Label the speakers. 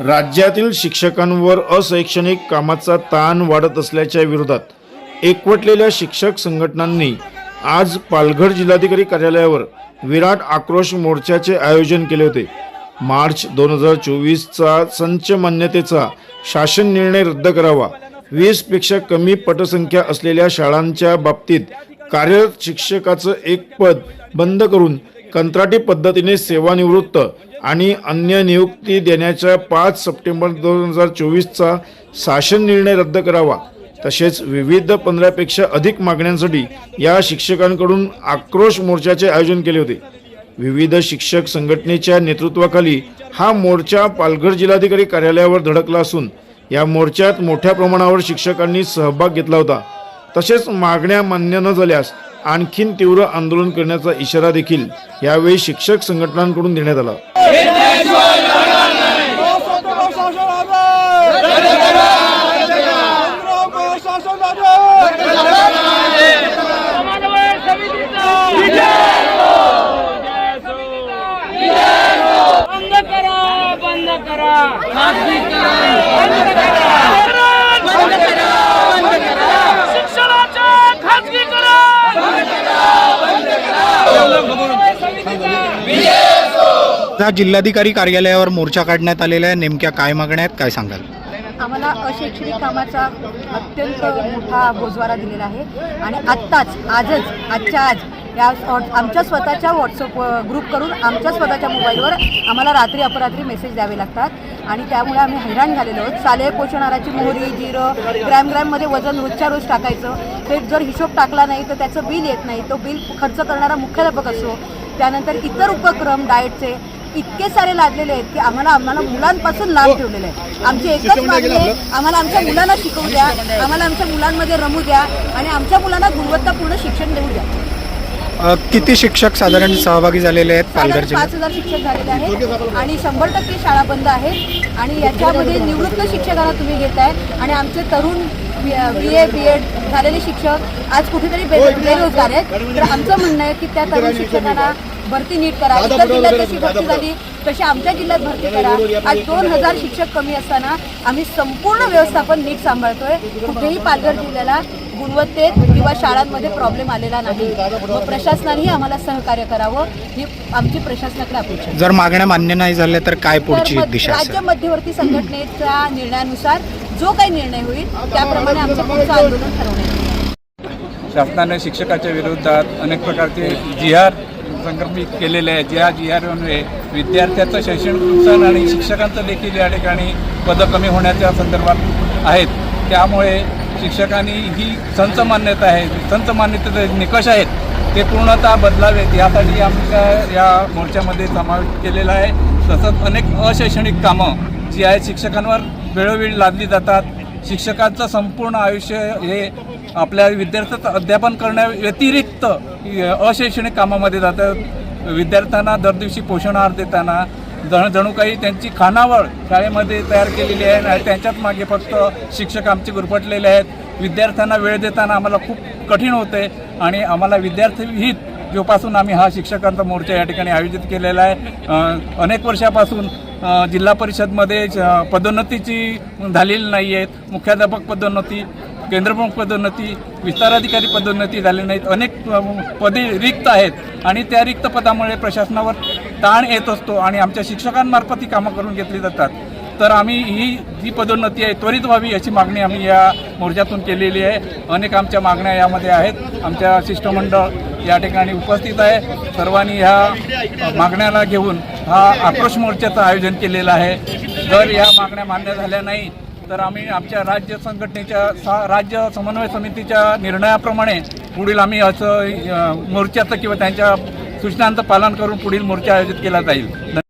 Speaker 1: राज्यातील शिक्षकांवर अशैक्षणिक कामाचा ताण वाढत असल्याच्या विरोधात एकवटलेल्या शिक्षक संघटनांनी आज पालघर जिल्हाधिकारी कार्यालयावर विराट आक्रोश मोर्चाचे आयोजन केले होते. मार्च दोन हजार चोवीसचा संच मान्यतेचा शासन निर्णय रद्द करावा. वीसपेक्षा कमी पटसंख्या असलेल्या शाळांच्या बाबतीत कार्यरत शिक्षकाचं एक पद बंद करून कंत्राटी पद्धतीने सेवानिवृत्त आणि अन्य नियुक्ती देण्याच्या पाच सप्टेंबर दोन हजार चोवीसचा शासन निर्णय रद्द करावा तसेच विविध पंधरापेक्षा अधिक मागण्यांसाठी या शिक्षकांकडून आक्रोश मोर्चाचे आयोजन केले होते. विविध शिक्षक संघटनेच्या नेतृत्वाखाली हा मोर्चा पालघर जिल्हाधिकारी कार्यालयावर धडकला असून या मोर्चात मोठ्या प्रमाणावर शिक्षकांनी सहभाग घेतला होता. तसेच मागण्या मान्य न झाल्यास आणखीन तीव्र आंदोलन करण्याचा इशारा देखील यावेळी शिक्षक संघटनांकडून देण्यात आला.
Speaker 2: बंद करा बंद करा खासगी बंद करा बंद करा बंद करा शिक्षणाच्या खासगीकरण समन्वय समितीचा
Speaker 3: आज जिल्हाधिकारी कार्यालयावर मोर्चा काढण्यात आलेला आहे. नेमक्या काय मागण्या आहेत काय सांगाल?
Speaker 4: आम्हाला अशैक्षणिक कामाचा अत्यंत मोठा बोजवारा दिलेला आहे. आणि आत्ताच आजच आजच्या आज या आमच्या स्वतःच्या व्हॉट्सअप ग्रुप करून आमच्या स्वतःच्या मोबाईलवर आम्हाला रात्री अपरात्री मेसेज द्यावे लागतात. आणि त्यामुळे आम्ही हैराण झालेलो आहोत. साले पोषणाराची मोहरी जिरं ग्रॅम ग्रॅममध्ये वजन रोजच्या रोज टाकायचं. ते जर हिशोब टाकला नाही तर त्याचं बिल येत नाही. तो बिल खर्च करणारा मुख्याध्यापक असो त्यानंतर इतर उपक्रम डाएटचे इतके सारे लादलेले आहेत की आम्हाला आम्हाला मुलांपासून लांब ठेवलेले आहे आमची एकच मागणी आहे आम्हाला आमच्या मुलांना शिकवू द्या आम्हाला आमच्या मुलांमध्ये रमू द्या आणि आमच्या मुलांना गुणवत्तापूर्ण शिक्षण देऊ द्या.
Speaker 3: अ, किती शिक्षक साधारण सहभागी झालेले आहेत पालघर
Speaker 4: साधारण
Speaker 3: जिल्ह्यात?
Speaker 4: पाच हजार शिक्षक झालेले आहेत आणि शंभर टक्के शाळा बंद आहेत आणि याच्यामध्ये निवृत्त शिक्षकांना तुम्ही घेताय आणि आमचे तरुण बी ए बी एड झालेले शिक्षक आज कुठेतरी बे बेरोजगार आहेत. तर आमचं म्हणणं आहे की त्या तरुण शिक्षकांना भरती नीट करा. इतर जिल्ह्यात जशी भरती झाली तशी आमच्या जिल्ह्यात भरती करा. आज दोन हजार शिक्षक कमी असताना आम्ही संपूर्ण व्यवस्थापन नीट सांभाळतोय. कुठेही पालघर जिल्ह्याला गुणवत्तेत किंवा शाळांमध्ये प्रॉब्लेम आलेला नाही. मग प्रशासनानेही आम्हाला सहकार्य करावं. ही आमची प्रशासनाकडे अपेक्षा.
Speaker 3: जर मागण्या मान्य नाही झाल्या तर काय पुढची दिशा
Speaker 4: राज्य मध्यवर्ती संघटनेच्या निर्णयानुसार जो काही निर्णय होईल त्याप्रमाणे आमचं पुढचं आंदोलन ठरवण्यात
Speaker 5: शासनाने शिक्षकाच्या विरोधात अनेक प्रकारचे जी आर संक्रमित केलेले आहे ज्या जी आर आरमुळे विद्यार्थ्याचं शैक्षणिक नुकसान आणि शिक्षकांचं देखील या ठिकाणी पदं कमी होण्याच्या संदर्भात आहेत. त्यामुळे शिक्षकांनी ही संच मान्यता आहे संच मान्यतेचे निकष आहेत ते पूर्णतः बदलावेत. यासाठी आमच्या या मोर्चामध्ये समावेश केलेला आहे. तसंच अनेक अशैक्षणिक कामं जी आहेत शिक्षकांवर वेळोवेळी लादली जातात. शिक्षकांचं संपूर्ण आयुष्य हे आपल्या विद्यार्थ्याचं अध्यापन करण्या व्यतिरिक्त अशैक्षणिक कामामध्ये जातं विद्यार्थ्यांना दर दिवशी पोषण आहार देताना जण जणू काही त्यांची खानावळ शाळेमध्ये तयार केलेली आहे आणि त्यांच्याच मागे फक्त शिक्षक आमचे गुरफटलेले आहेत. विद्यार्थ्यांना वेळ देताना आम्हाला खूप कठीण होते आणि आम्हाला विद्यार्थी हित जोपासून आम्ही हा शिक्षकांचा मोर्चा या ठिकाणी आयोजित केलेला आहे. अनेक वर्षापासून जिल्हा परिषदमध्ये पदोन्नतीची झालेली नाही आहेत मुख्याध्यापक पदोन्नती केंद्रप्रमुख पदोन्नती विस्ताराधिकारी पदोन्नती झाले नाहीत. अनेक पदे रिक्त आहेत. आणि त्या रिक्त पदामुळे प्रशासनावर ताण येत असतो आणि आमच्या शिक्षकांमार्फत ही कामं करून घेतली जातात. तर आम्ही ही जी पदोन्नती आहे त्वरित व्हावी याची मागणी आम्ही या मोर्चातून केलेली आहे. अनेक आमच्या मागण्या यामध्ये आहेत. आमच्या शिष्टमंडळ या ठिकाणी उपस्थित आहे. सर्वांनी ह्या मागण्याला घेऊन हा आक्रोश मोर्चाचं आयोजन केलेलं आहे. जर या मागण्या मान्य झाल्या नाही तर आम्ही आमच्या राज्य संघटनेच्या सा राज्य समन्वय समितीच्या निर्णयाप्रमाणे पुढील आम्ही असं मोर्चाचं किंवा त्यांच्या सूचनांचं पालन करून पुढील मोर्चा आयोजित केला जाईल.